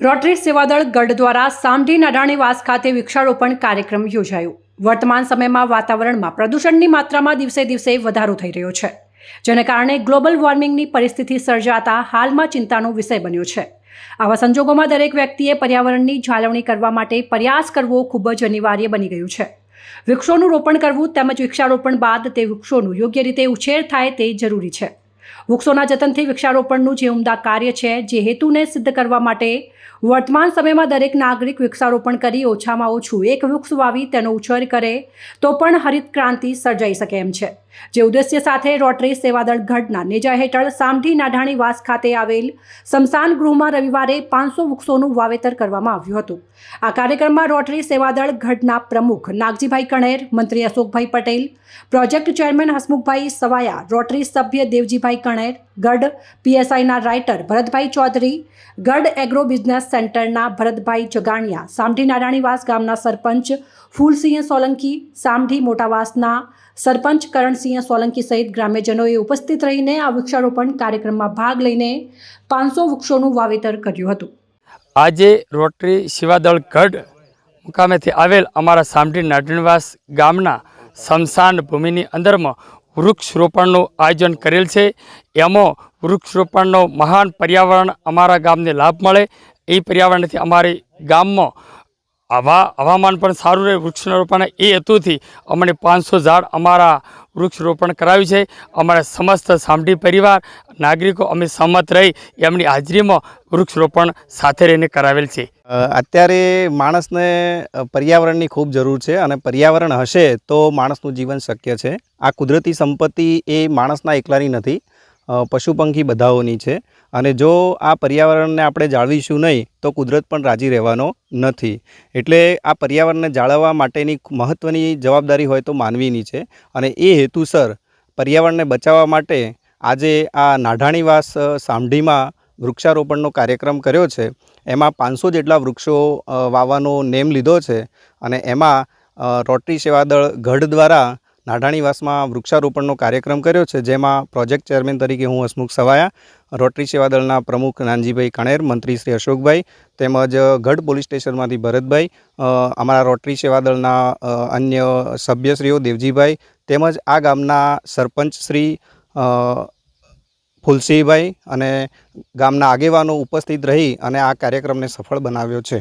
Rotary સેવાદળ ગઢ દ્વારા સામઢી નડાણીવાસ ખાતે વૃક્ષારોપણ કાર્યક્રમ યોજાયો. વર્તમાન સમયમાં વાતાવરણમાં પ્રદૂષણની માત્રામાં દિવસે દિવસે વધારો થઈ રહ્યો છે, જેને કારણે ગ્લોબલ વોર્મિંગની પરિસ્થિતિ સર્જાતા હાલમાં ચિંતાનો વિષય બન્યો છે. આવા સંજોગોમાં દરેક વ્યક્તિએ પર્યાવરણની જાળવણી કરવા માટે પ્રયાસ કરવો ખૂબ જ અનિવાર્ય બની ગયું છે. વૃક્ષોનું રોપણ કરવું તેમજ વૃક્ષારોપણ બાદ તે વૃક્ષોનું યોગ્ય રીતે ઉછેર થાય તે જરૂરી છે. વૃક્ષોના જતનથી વૃક્ષારોપણનું જે ઉમદા કાર્ય છે, જે હેતુને સિદ્ધ કરવા માટે વર્તમાન સમયમાં દરેક નાગરિક વૃક્ષારોપણ કરી ઓછામાં ઓછું એક વૃક્ષ વાવી તેનો ઉછેર કરે, તો પણ હરિત ક્રાંતિ સર્જાઈ શકે એમ છે. જે ઉદ્દેશ્ય સાથે રોટરી સેવાદળ ગઢના નેજા હેઠળ સામઢી નાઢાણી વાસ ખાતે આવેલ સમસાન ગૃહમાં રવિવારે પાંચસો વૃક્ષોનું વાવેતર કરવામાં આવ્યું હતું. આ કાર્યક્રમમાં રોટરી સેવાદળ ગઢના પ્રમુખ નાગજીભાઈ કણેર, મંત્રી Ashokbhai Patel, project chairman Hasmukhbhai Savaya, rotary સભ્ય દેવજીભાઈ કણેર, ગઢ, પીએસઆઈના રાઇટર ભરતભાઈ ચૌધરી, ગઢ એગ્રો બિઝનેસ સેન્ટરના ભરતભાઈ જગાણિયા, સામઢી નારાણીવાસ ગામના સરપંચ ફૂલસિંહ સોલંકી, સામઢી મોટાવાસના સરપંચ કરણસિંહ સોલંકી સહિત ગ્રામ્યજનોએ ઉપસ્થિત રહીને આ વૃક્ષારોપણ કાર્યક્રમમાં ભાગ લઈને પાંચસો વૃક્ષોનું વાવેતર કર્યું હતું. આજે રોટરી શિવાદળ ગઢ મુકામેથી આવેલ અમારા સામઢી નાટણવાસ ગામના સ્મશાન ભૂમિની અંદરમાં વૃક્ષરોપણનું આયોજન કરેલ છે. એમાં વૃક્ષરોપણનો મહાન પર્યાવરણ અમારા ગામને લાભ મળે. એ પર્યાવરણથી અમારી ગામમાં હવા હવામાન પણ સારું રહે, વૃક્ષરોપણ એ હેતુથી અમને પાંચસો ઝાડ અમારા વૃક્ષરોપણ કરાવ્યું છે. અમારા સમસ્ત સામઢી પરિવાર, નાગરિકો, અમે સંમત રહી એમની હાજરીમાં વૃક્ષરોપણ સાથે રહીને કરાવેલ છે. અત્યારે માણસને પર્યાવરણની ખૂબ જરૂર છે અને પર્યાવરણ હશે તો માણસનું જીવન શક્ય છે. આ કુદરતી સંપત્તિ એ માણસના એકલાની નથી. પશુ પંખી બધાઓની છે. અને જો આ પર્યાવરણને આપણે જાળવીશું નહીં, તો કુદરત પણ રાજી રહેવાનો નથી. એટલે આ પર્યાવરણને જાળવવા માટેની મહત્ત્વની જવાબદારી હોય તો માનવીની છે. અને એ હેતુસર પર્યાવરણને બચાવવા માટે આજે આ નાઢાણીવાસ સામઢીમાં વૃક્ષારોપણનો કાર્યક્રમ કર્યો છે. એમાં પાંચસો જેટલા વૃક્ષો વાવવાનો નેમ લીધો છે. અને એમાં રોટરી સેવાદળ ગઢ દ્વારા નાઢાણીવાસમાં વૃક્ષારોપણનો કાર્યક્રમ કર્યો છે, જેમાં પ્રોજેક્ટ ચેરમેન તરીકે હું હસમુખ સવાયા, રોટરી સેવાદળના પ્રમુખ નાનજીભાઈ કણેર, મંત્રી શ્રી અશોકભાઈ તેમજ ગઢ પોલીસ સ્ટેશનમાંથી ભરતભાઈ અમારા રોટરી સેવાદળના અન્ય સભ્યશ્રીઓ દેવજીભાઈ તેમજ આ ગામના સરપંચ શ્રી ફુલસિંહભાઈ અને ગામના આગેવાનો ઉપસ્થિત રહી અને આ કાર્યક્રમને સફળ બનાવ્યો છે.